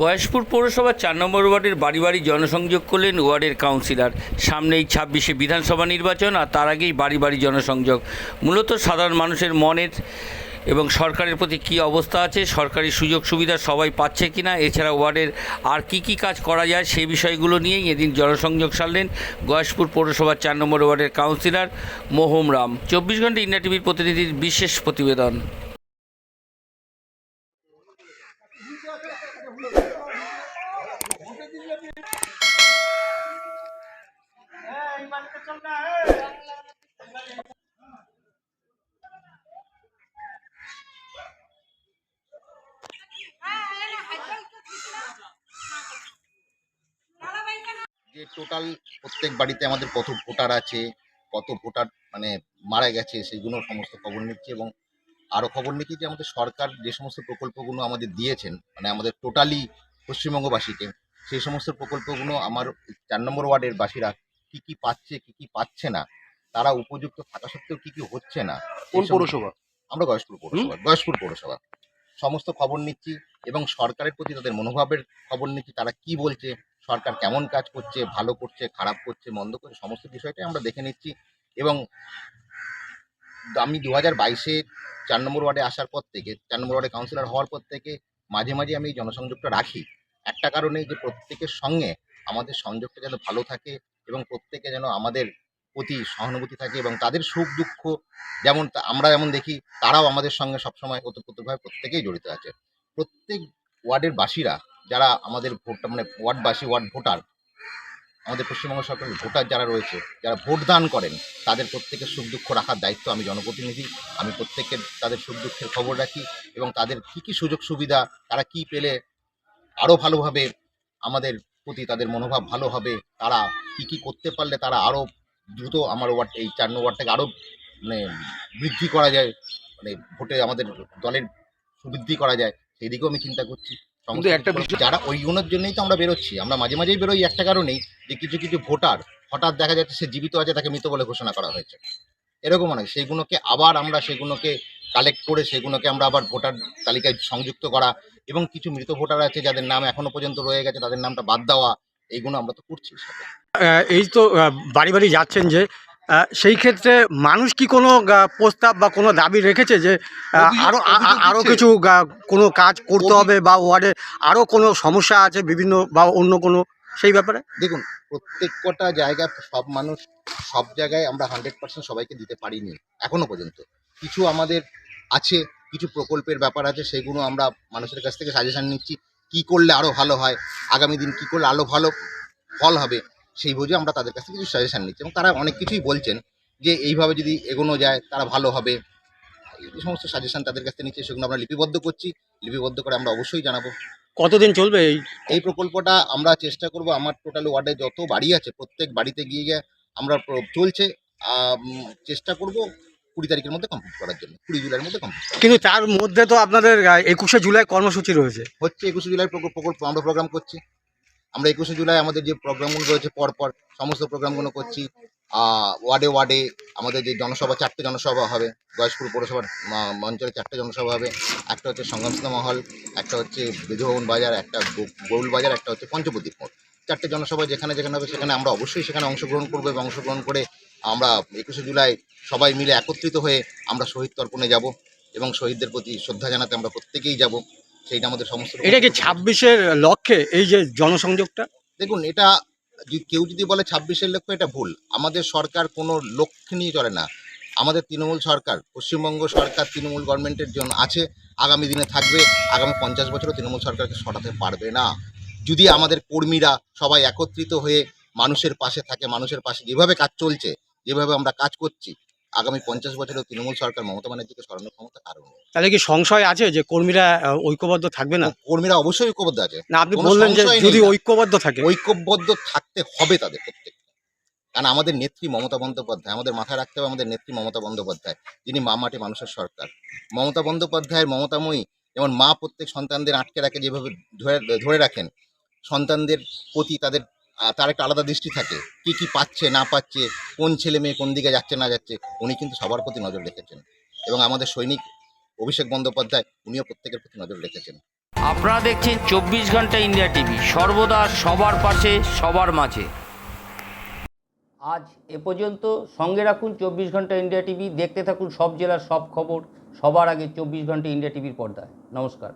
গয়েশপুর পৌরসভার চার নম্বর ওয়ার্ডের বাড়ি বাড়ি জনসংযোগ করলেন ওয়ার্ডের কাউন্সিলর। সামনেই ছাব্বিশে বিধানসভা নির্বাচন আর তার আগেই বাড়ি বাড়ি জনসংযোগ। মূলত সাধারণ মানুষের মনের এবং সরকারের প্রতি কী অবস্থা আছে, সরকারি সুযোগ সুবিধা সবাই পাচ্ছে কি না এছাড়া ওয়ার্ডের আর কি কি কাজ করা যায় সেই বিষয়গুলো নিয়েই এদিন জনসংযোগ সারলেন গয়েশপুর পৌরসভার চার নম্বর ওয়ার্ডের কাউন্সিলর মোহম রাম চব্বিশ ঘণ্টা ইন্ডিয়া টিভির প্রতিনিধির বিশেষ প্রতিবেদন। যে টোটাল প্রত্যেক বাড়িতে আমাদের কত ভোটার আছে, কত ভোটার মানে মারা গেছে সেইগুলো সমস্ত খবর নিচ্ছে এবং আরও খবর নিচ্ছি যে আমাদের সরকার যে সমস্ত প্রকল্পগুলো আমাদের দিয়েছেন মানে আমাদের টোটালি পশ্চিমবঙ্গবাসীকে সেই সমস্ত প্রকল্পগুলো আমার চার নম্বর ওয়ার্ডের বাসীরা কি কি পাচ্ছে কি কি পাচ্ছে না তারা উপযুক্ত থাকা সত্ত্বেও কি কি হচ্ছে না কোন পৌরসভা? আমরা গয়েশপুর পৌরসভা গয়েশপুর পৌরসভা। সমস্ত খবর নিচ্ছি এবং সরকারের প্রতি তাদের মনোভাবের খবর নিচ্ছি তারা কি বলছে সরকার কেমন কাজ করছে ভালো করছে খারাপ করছে মন্দ করছে সমস্ত বিষয়টাই আমরা দেখে নিচ্ছি এবং আমি দু হাজার বাইশে চার নম্বর ওয়ার্ডে আসার পর থেকে, চার নম্বর ওয়ার্ডে কাউন্সিলর হওয়ার পর থেকে মাঝে মাঝে আমি জনসংযোগটা রাখি। একটা কারণেই যে প্রত্যেকের সঙ্গে আমাদের সংযোগটা যেন ভালো থাকে এবং প্রত্যেকে যেন আমাদের প্রতি সহানুভূতি থাকে এবং তাদের সুখ দুঃখ যেমন আমরা যেমন দেখি, তারাও আমাদের সঙ্গে সবসময় ওতপ্রোতভাবে প্রত্যেকেই জড়িত আছে। প্রত্যেক ওয়ার্ডের বাসীরা, যারা আমাদের ভোট মানে ওয়ার্ডবাসী, ওয়ার্ড ভোটার আমাদের পশ্চিমবঙ্গ সরকারের ভোটার যারা রয়েছে, যারা ভোট দান করেন, তাদের প্রত্যেকের সুখ দুঃখ রাখার দায়িত্ব আমি জনপ্রতিনিধি। আমি প্রত্যেকের তাদের সুখ দুঃখের খবর রাখি এবং তাদের কী কী সুযোগ সুবিধা, তারা কি পেলে আরও ভালোভাবে আমাদের প্রতি তাদের মনোভাব ভালো হবে, তারা কি কি করতে পারলে তারা আরও দ্রুত আমার ওয়ার্ড, এই চার ওয়ার্ডটাকে আরও মানে বৃদ্ধি করা যায় মানে ভোটে আমাদের দলের সুবৃদ্ধি করা যায় সেই দিকেও আমি চিন্তা করছি। কিন্তু একটা বিষয়- যারা ওইগুলোর জন্যই তো আমরা বেরোচ্ছি। আমরা মাঝে মাঝেই বেরোই একটা কারণেই যে কিছু কিছু ভোটার হঠাৎ দেখা যাচ্ছে সে জীবিত আছে তাকে মৃত বলে ঘোষণা করা হয়েছে। এরকম অনেক। সেইগুলোকে আবার আমরা সেগুলোকে কালেক্ট করে সেগুলোকে আমরা আবার ভোটার তালিকায় সংযুক্ত করা এবং কিছু মৃত ভোটার আছে যাদের নাম এখনও পর্যন্ত রয়ে গেছে তাদের নামটা বাদ দেওয়া এইগুলো আমরা তো করছি। এই তো বাড়ি বাড়ি যাচ্ছেন যে সেই ক্ষেত্রে মানুষ কি কোনো প্রস্তাব বা কোনো দাবি রেখেছে যে আরও অভিযোগ- আরও আ- আ- অভিযোগ আরও দিচ্ছে। কিছু কোনো কাজ করতে হবে বা ওয়ার্ডে আরও কোনো সমস্যা আছে বিভিন্ন বা অন্য কোনো সেই ব্যাপারে? দেখুন প্রত্যেক কটা জায়গা সব মানুষ সব জায়গায় আমরা হান্ড্রেড পার্সেন্ট সবাইকে দিতে পারিনি এখনও পর্যন্ত। কিছু আমাদের আছে কিছু প্রকল্পের ব্যাপার আছে সেগুলো আমরা মানুষের কাছ থেকে সাজেশান নিচ্ছি কি করলে আরও ভালো হয় আগামী দিন কি করলে আরও ভালো ফল হবে। সেই বুঝে আমরা তাদের কাছ থেকে কিছু সাজেশান নিচ্ছি। এবং তারা অনেক কিছুই বলছেন যে এইভাবে যদি এগোনো যায় তারা ভালো হবে। এই সমস্ত সাজেশান তাদের কাছ থেকে নিচ্ছি সেগুলো আমরা লিপিবদ্ধ করছি। লিপিবদ্ধ করে আমরা অবশ্যই জানাব। কতদিন চলবে এই? এই প্রকল্পটা আমরা চেষ্টা করব আমার টোটাল ওয়ার্ডে যত বাড়ি আছে প্রত্যেক বাড়িতে গিয়ে গিয়ে আমরা চলছে। চেষ্টা করব কুড়ি তারিখের মধ্যে কমপ্লিট করার জন্য কুড়ি জুলাইয়ের মধ্যে কমপ্লিট কিন্তু তার মধ্যে তো আপনাদের একুশে জুলাই কর্মসূচি রয়েছে। হচ্ছে একুশে জুলাই প্রকল্প আমরা প্রোগ্রাম করছি। আমরা একুশে জুলাই আমাদের যে প্রোগ্রামগুলো রয়েছে, পরপর সমস্ত প্রোগ্রামগুলো করছি। ওয়ার্ডে ওয়ার্ডে আমাদের যে জনসভা, চারটে জনসভা হবে। গয়েশপুর পৌরসভার অঞ্চলে চারটে জনসভা হবে। একটা হচ্ছে সংগ্রামসীতা মহল একটা হচ্ছে বিধুভবন বাজার, একটা গৌল বাজার, একটা হচ্ছে পঞ্চপ্রদীপ মোড়। চারটে জনসভা যেখানে যেখানে হবে সেখানে আমরা অবশ্যই সেখানে অংশগ্রহণ করব এবং অংশগ্রহণ করে আমরা একুশে জুলাই সবাই মিলে একত্রিত হয়ে আমরা শহীদ তর্পণে যাব এবং শহীদদের প্রতি শ্রদ্ধা জানাতে আমরা প্রত্যেকেই যাব। সেইটা আমাদের সমস্ত এটা কি ছাব্বিশের লক্ষ্যে এই যে জনসংযোগটা? দেখুন এটা কেউ যদি বলে ছাব্বিশের লক্ষ্য এটা ভুল। আমাদের সরকার কোনো লক্ষ্য নিয়ে চলে না। আমাদের তৃণমূল সরকার পশ্চিমবঙ্গ সরকার তৃণমূল গভর্নমেন্টের জন্য আছে আগামী দিনে থাকবে আগামী পঞ্চাশ বছরও তৃণমূল সরকারকে সরাতে পারবে না। যদি আমাদের কর্মীরা সবাই একত্রিত হয়ে মানুষের পাশে থাকে মানুষের পাশে যেভাবে কাজ চলছে যেভাবে আমরা কাজ করছি আগামী পঞ্চাশ বছরেও তৃণমূল সরকার মমতা ব্যানার্জিকে সরানোর ক্ষমতা কারণ তাহলে কি সংশয় আছে যে কর্মীরা ঐক্যবদ্ধ থাকবে না? কর্মীরা অবশ্যই ঐক্যবদ্ধ আছে। না আপনি বললেন যে যদি ঐক্যবদ্ধ থাকে। ঐক্যবদ্ধ থাকতে হবে তাদের প্রত্যেক কারণ আমাদের নেত্রী মমতা বন্দ্যোপাধ্যায় আমাদের মাথায় রাখতে হবে আমাদের নেত্রী মমতা বন্দ্যোপাধ্যায় যিনি মা মাটি মানুষের সরকার। মমতা বন্দ্যোপাধ্যায়ের মমতাময়ী যেমন মা প্রত্যেক সন্তানদের আটকে রাখে যেভাবে ধরে ধরে রাখেন সন্তানদের প্রতি তাদের তার একটা আলাদা দৃষ্টি থাকে। কি কি পাচ্ছে না পাচ্ছে কোন ছেলে মেয়ে কোন দিকে যাচ্ছে না যাচ্ছে উনি কিন্তু সবার প্রতি নজর রেখেছেন। এবং আমাদের সৈনিক অভিষেক বন্দ্যোপাধ্যায় উনিও প্রত্যেকের প্রতি নজর রেখেছেন। আপনারা দেখছেন চব্বিশ ঘণ্টা ইন্ডিয়া টিভি সর্বদা সবার পাশে সবার মাঝে। আজ এ পর্যন্ত সঙ্গে রাখুন চব্বিশ ঘণ্টা ইন্ডিয়া টিভি দেখতে থাকুন সব জেলার সব খবর সবার আগে চব্বিশ ঘণ্টা ইন্ডিয়া টিভির পর্দায়। নমস্কার।